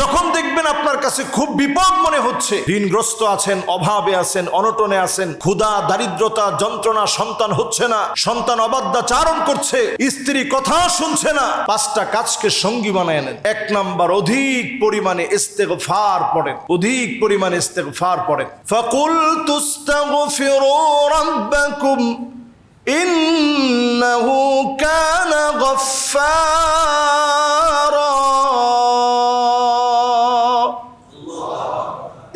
যখন দেখবেন আপনার কাছে খুব বিপদ মনে হচ্ছে, ঋণগ্রস্ত আছেন, অভাবে আছেন, অনটনে আছেন, ক্ষুধা, দারিদ্রতা, যন্ত্রণা, সন্তান হচ্ছে না, সন্তান অবাধ্যাচারণ করছে, স্ত্রী কথা শুনছে না, পাঁচটা কাজকে সঙ্গী বানায় নেন। এক নাম্বার, অধিক পরিমাণে ইস্তেক ফার পড়েন। অধিক পরিমাণে ইস্তেগফার পড়েন। ফাকুল তুস্তাগফিরু রাব্বাকুম, ইন্নাহু কানা গফফারা।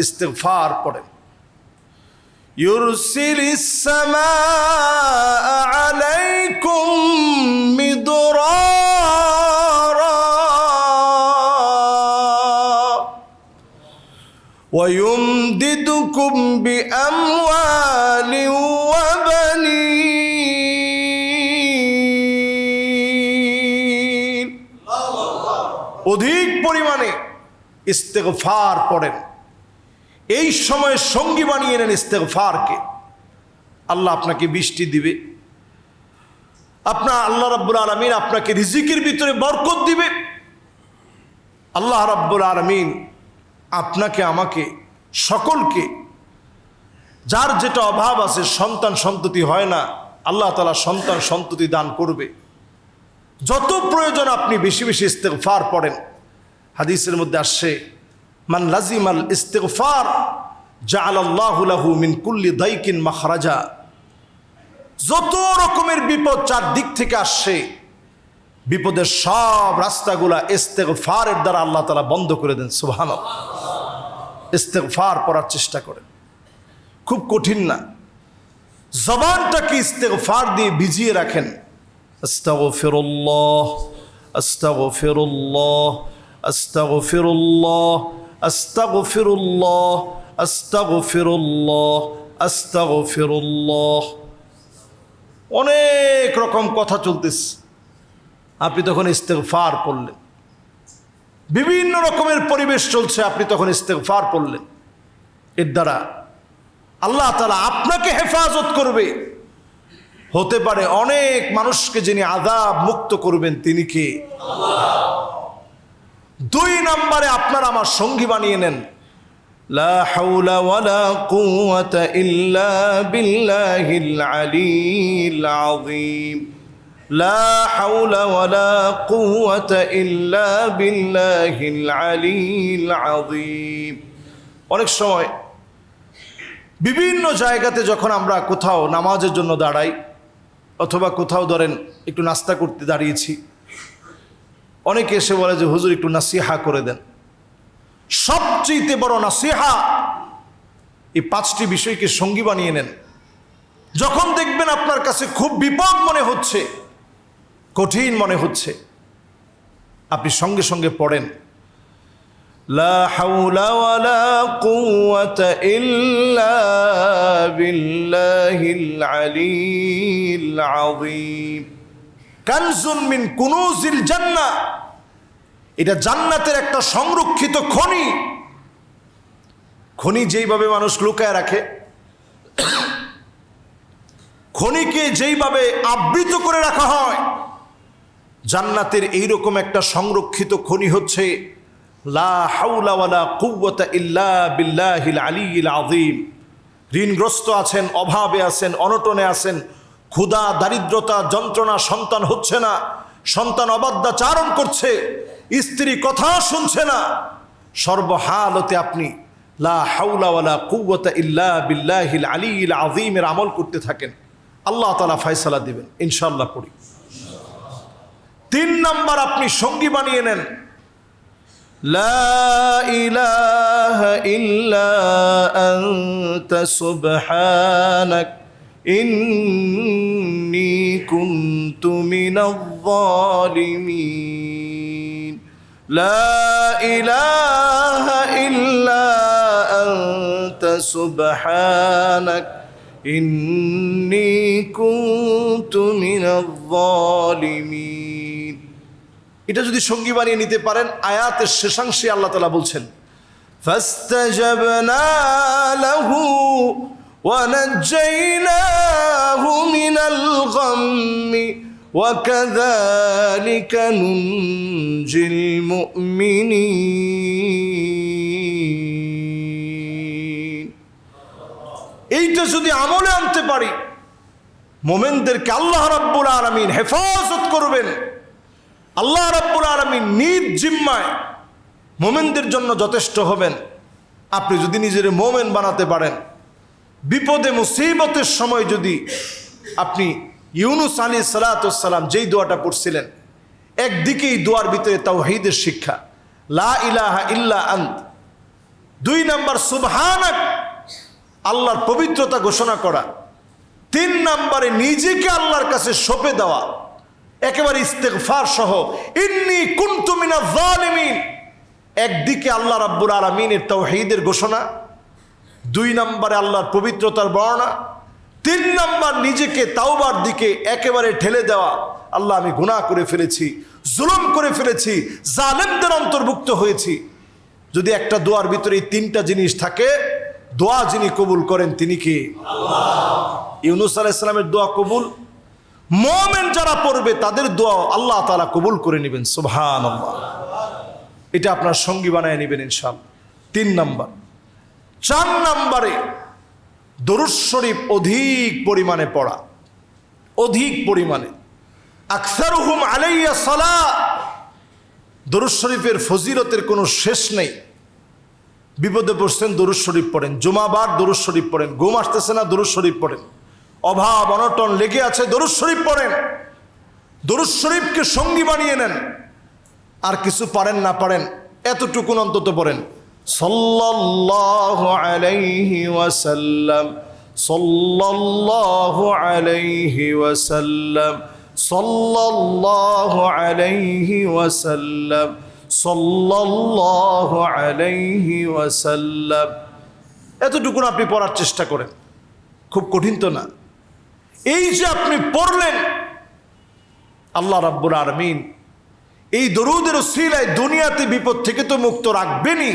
ইস্তেগফার পড়েন يرسل السماء عليكم مدرارا ويمددكم بأموال وبنين অধিক পরিমাণে ইস্তেগফার পড়েন এই সময়ে সঙ্গী বানিয়ে নেন ইস্তেগফারকে। আল্লাহ আপনাকে বৃষ্টি দিবে। আপনার আল্লাহ রাব্বুল আলমিন আপনাকে রিজিকের ভিতরে বরকত দিবে। আল্লাহ রাব্বুল আলমিন আপনাকে, আমাকে, সকলকে, যার যেটা অভাব আছে, সন্তান সন্ততি হয় না, আল্লাহ তালা সন্তান সন্ততি দান করবে। যত প্রয়োজন আপনি বেশি বেশি ইস্তেগফার পড়েন। হাদিসের মধ্যে আসছে মান লাজিমাল ইস্তেগফার, জাআলাল্লাহু লাহু মিন কুল্লি দাইকিন মাখরাজা। যত রকমের বিপদ চার দিক থেকে আসছে, বিপদের সব রাস্তাগুলা ইস্তেগফারের দ্বারা আল্লাহ তালা বন্ধ করে দেন, সুবহানাল্লাহ। ইস্তেগফার পড়ার চেষ্টা করেন। খুব কঠিন না। জবানটাকে ইস্তেগফার দিয়ে ভিজিয়ে রাখেন। আস্তাগফিরুল্লাহ আস্তাগফিরুল্লাহ আস্তাগফিরুল্লাহ আস্তাগফিরুল্লাহ আস্তাগফিরুল্লাহ আস্তাগফিরুল্লাহ। অনেক রকম কথা চলতেছে। আপনি তখন ইস্তেগফার পড়লেন বিভিন্ন রকমের পরিবেশ চলছে, আপনি তখন ইস্তেগফার পড়লেন এর দ্বারা আল্লাহ তালা আপনাকে হেফাজত করবে। হতে পারে অনেক মানুষকে যিনি আদাব মুক্ত করবেন, তিনি কে? দুই নম্বরে আপনার আমার সঙ্গী বানিয়ে নেন। অনেক সময় বিভিন্ন জায়গাতে যখন আমরা কোথাও নামাজের জন্য দাঁড়াই, অথবা কোথাও ধরেন একটু নাস্তা করতে দাঁড়িয়েছি অনেকে এসে বলে যে, হুজুর, একটু নাসিহা করে দেন। সবচেয়ে বড় নাসিহা এই পাঁচটি বিষয়কে সঙ্গী বানিয়ে নেন। যখন দেখবেন আপনার কাছে খুব বিপদ মনে হচ্ছে, কঠিন মনে হচ্ছে, আপনি সঙ্গে সঙ্গে পড়েন। লা ইল্লা কানজুন মিন কুনুজিল জান্নাহ এটা জান্নাতের একটা সংরক্ষিত খনি। খনি যেইভাবে মানুষ লুকায় রাখে, খনিকে যেইভাবে আবৃত করে রাখা হয়, জান্নাতের এইরকম একটা সংরক্ষিত খনি হচ্ছে লা হাউলা ওয়ালা কুওয়াতা ইল্লা বিল্লাহিল আলিয়িল আযীম। ঋণগ্রস্ত আছেন, অভাবে আছেন, অনটনে আছেন ক্ষুধা, দারিদ্রতা, যন্ত্রণা, সন্তান হচ্ছে না। সন্তান অবাধ্যাচারণ করছে। স্ত্রী কথা শুনছে না। সর্বহালতে আপনি লা হাউলাওয়ালা কুয়া ইল্লা বিল্লাহিল আলীল আজিমের আমল করতে থাকেন। আল্লাহ তালা ফায়সালা দেবেন। ইনশাল্লাহ পড়ি। তিন নম্বর আপনি সঙ্গী বানিয়ে নেন। ইল্লা আনতা সুবহানাক। إني كنت من الظالمين لا إله إلا أنت سبحانك إني كنت من الظالمين এটা যদি সঙ্গী বানিয়ে নিতে পারেন আয়াতের শেষাংশে আল্লাহ তালা বলছেন فاستجبنا له ونجيناه من الغم وكذلك ننجي المؤمنين এইটা যদি আমলে আনতে পারি মোমেনদেরকে আল্লাহ রাব্বুল আলমিন হেফাজত করবেন আল্লাহ রাব্বুল আলমিন নিজ জিম্মায় মোমেনদের জন্য যথেষ্ট হবেন আপনি যদি নিজের মোমেন বানাতে পারেন বিপদে, মুসিবতের সময় যদি আপনি ইউনুস আলী সালাতাম যেই দোয়াটা পড়ছিলেন, একদিকেই দোয়ার ভিতরে তাওহীদের শিক্ষা, লা ইলাহা ইল্লা আন্ত। দুই নাম্বার, সুবহানাক, আল্লাহর পবিত্রতা ঘোষণা করা। তিন নাম্বারে, নিজেকে আল্লাহর কাছে সঁপে দেওয়া। একেবারে ইস্তেগফার সহ, ইন্নি কুনতু মিনাজ জালিমিন একদিকে আল্লাহ রাব্বুল আলামিনের তাওহীদের ঘোষণা দুই নম্বরে আল্লাহর পবিত্রতার বর্ণনা, তিন নম্বর নিজেকে তাওবার দিকে একেবারে ঠেলে দেওয়া, আল্লাহ আমি গুনাহ করে ফেলেছি, জুলুম করে ফেলেছি, জালেমদের অন্তর্ভুক্ত হয়েছি। যদি একটা দোয়ার ভিতরে এই তিনটা জিনিস থাকে, দোয়া যিনি কবুল করেন তিনি কি? ইউনুস আলাইসালামের দোয়া কবুল। মোমেন যারা পড়বে, তাদের দোয়া আল্লাহ তালা কবুল করে নেবেন সুবহান এটা আপনার সঙ্গী বানায় নেবেন ইনশাল তিন নাম্বার চার নাম্বারে দরুদ শরীফ অধিক পরিমাণে পড়া, অধিক পরিমাণে। আকসার হুম আলাইয়া সালা, দরুদ শরীফের ফজিরতের কোনো শেষ নেই। বিপদে পড়ছেন, দরুদ শরীফ পড়েন। জুমাবার দরুদ শরীফ পড়েন, ঘুম আসতেছে না, দরুদ শরীফ পড়েন। অভাব, অনটন লেগে আছে, দরুদ শরীফ পড়েন। দরুদ শরীফকে সঙ্গী বানিয়ে নেন। আর কিছু পারেন না পারেন, এতটুকুন অন্তত পড়েন। সাল্লাল্লাহু আলাইহি ওয়াসাল্লাম, সাল্লাল্লাহু আলাইহি ওয়াসাল্লাম, সাল্লাল্লাহু আলাইহি ওয়াসাল্লাম, সাল্লাল্লাহু আলাইহি ওয়াসাল্লাম। এতটুকুন আপনি পড়ার চেষ্টা করেন, খুব কঠিন তো না। এই যে আপনি পড়লেন, আল্লাহ রাব্বুল আরমিন এই দরুদের সিলায় দুনিয়াতে বিপদ থেকে তো মুক্ত রাখবেনই।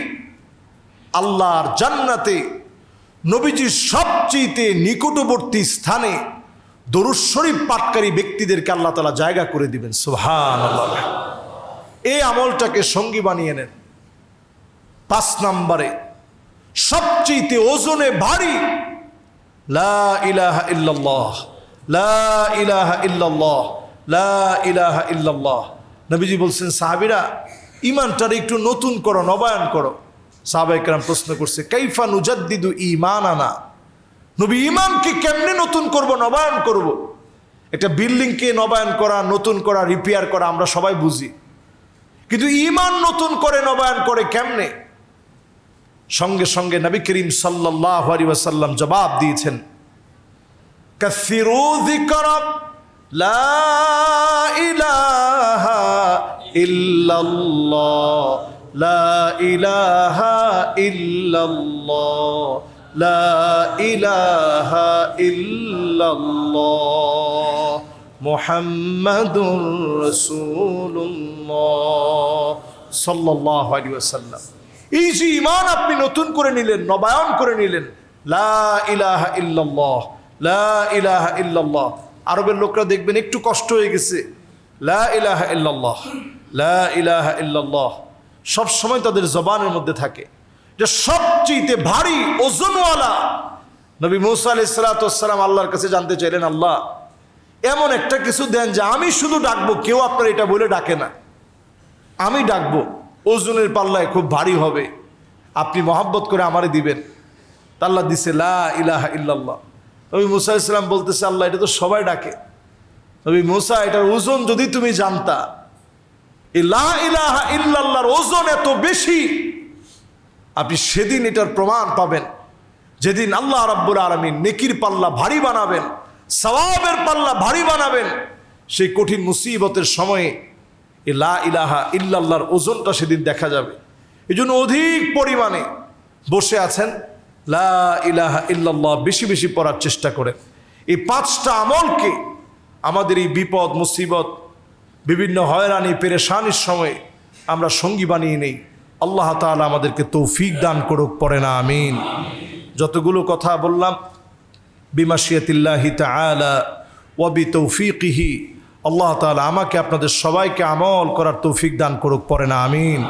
আল্লাহর জান্নাতে নবীজির সবচেয়ে নিকটবর্তী স্থানে দরুদ পাটকারী ব্যক্তিদেরকে আল্লাহ তালা জায়গা করে দিবেন সুহান এই আমলটাকে সঙ্গী বানিয়ে নেন। পাঁচ নম্বরে সবচেয়ে ওজনে ভারী, লা ইলাহা লা ইলাহা লা ইলাহা নবীজি বলছেন, সাহাবিরা ইমানটার একটু নতুন করো, নবায়ন করো। সাহাবাইকরাম প্রশ্ন করছে কৈফা নুজাদ্দিদু ইমান আনা নবী ইমানকে কেমনে নতুন করব, নবায়ন করব। একটা বিল্ডিংকে নবায়ন করা, নতুন করা, রিপেয়ার করা আমরা সবাই বুঝি। কিন্তু ইমান নতুন করে, নবায়ন করে কেমনে? সঙ্গে সঙ্গে নবী করিম সাল্লি সাল্লাম জবাব দিয়েছেন ইল্লাল্লাহ। লা ইলাহা লা ইলাহা যে আপনি নতুন করে নিলেন, নবায়ন করে নিলেন, লা ইলাহা লা ইলাহা আরবের লোকরা দেখবেন একটু কষ্ট হয়ে গেছে, লা ইলাহা ইল্লাল্লাহ, লা ইলাহা সব সময় তাদের জবানের মধ্যে থাকে। যে সবচেয়ে ভারী ওজনওয়ালা নবী মৌসা আলি সালাতাম আল্লাহর কাছে জানতে চাইলেন, আল্লাহ, এমন একটা কিছু দেন যে আমি শুধু ডাকবো, কেউ আপনার এটা বলে ডাকে না। আমি ডাকবো, ওজনের পাল্লায় খুব ভারী হবে। আপনি মহাব্বত করে আমারে দিবেন। আল্লাহ দিছে, লা ইলাহা ইল্লাল্লাহ। নবী মুসা ইসলাম বলতেছে, আল্লাহ, এটা তো সবাই ডাকে। নবী মুসা, এটার ওজন যদি তুমি জানতা এই লা ইলাহা ইল্লাল্লাহর ওজন এত বেশি, আপনি সেদিন এটার প্রমাণ পাবেন। যেদিন আল্লাহ রাব্বুল আলমিন নেকির পাল্লা ভারী বানাবেন, সওয়াবের পাল্লা ভারী বানাবেন, সেই কঠিন মুসিবতের সময়ে এই লা ইলাহা ইল্লাল্লাহর ওজনটা সেদিন দেখা যাবে। এই জন্য অধিক পরিমাণে বসে আছেন, লা ইলাহা ইল্লাল্লাহ বেশি বেশি পড়ার চেষ্টা করেন। এই পাঁচটা আমলকে আমাদের এই বিপদ, মুসিবত বিভিন্ন হয়রানি, পেরেশানির সময় আমরা সঙ্গী বানিয়ে নেই। আল্লাহ তাআলা আমাদেরকে তৌফিক দান করুক পরে না, আমিন। যতগুলো কথা বললাম, বিমাশিয়াতিল্লাহি তালা ওয়াবি তৌফিকহি আল্লাহ তালা আমাকে, আপনাদের সবাইকে আমল করার তৌফিক দান করুক পরে না, আমিন।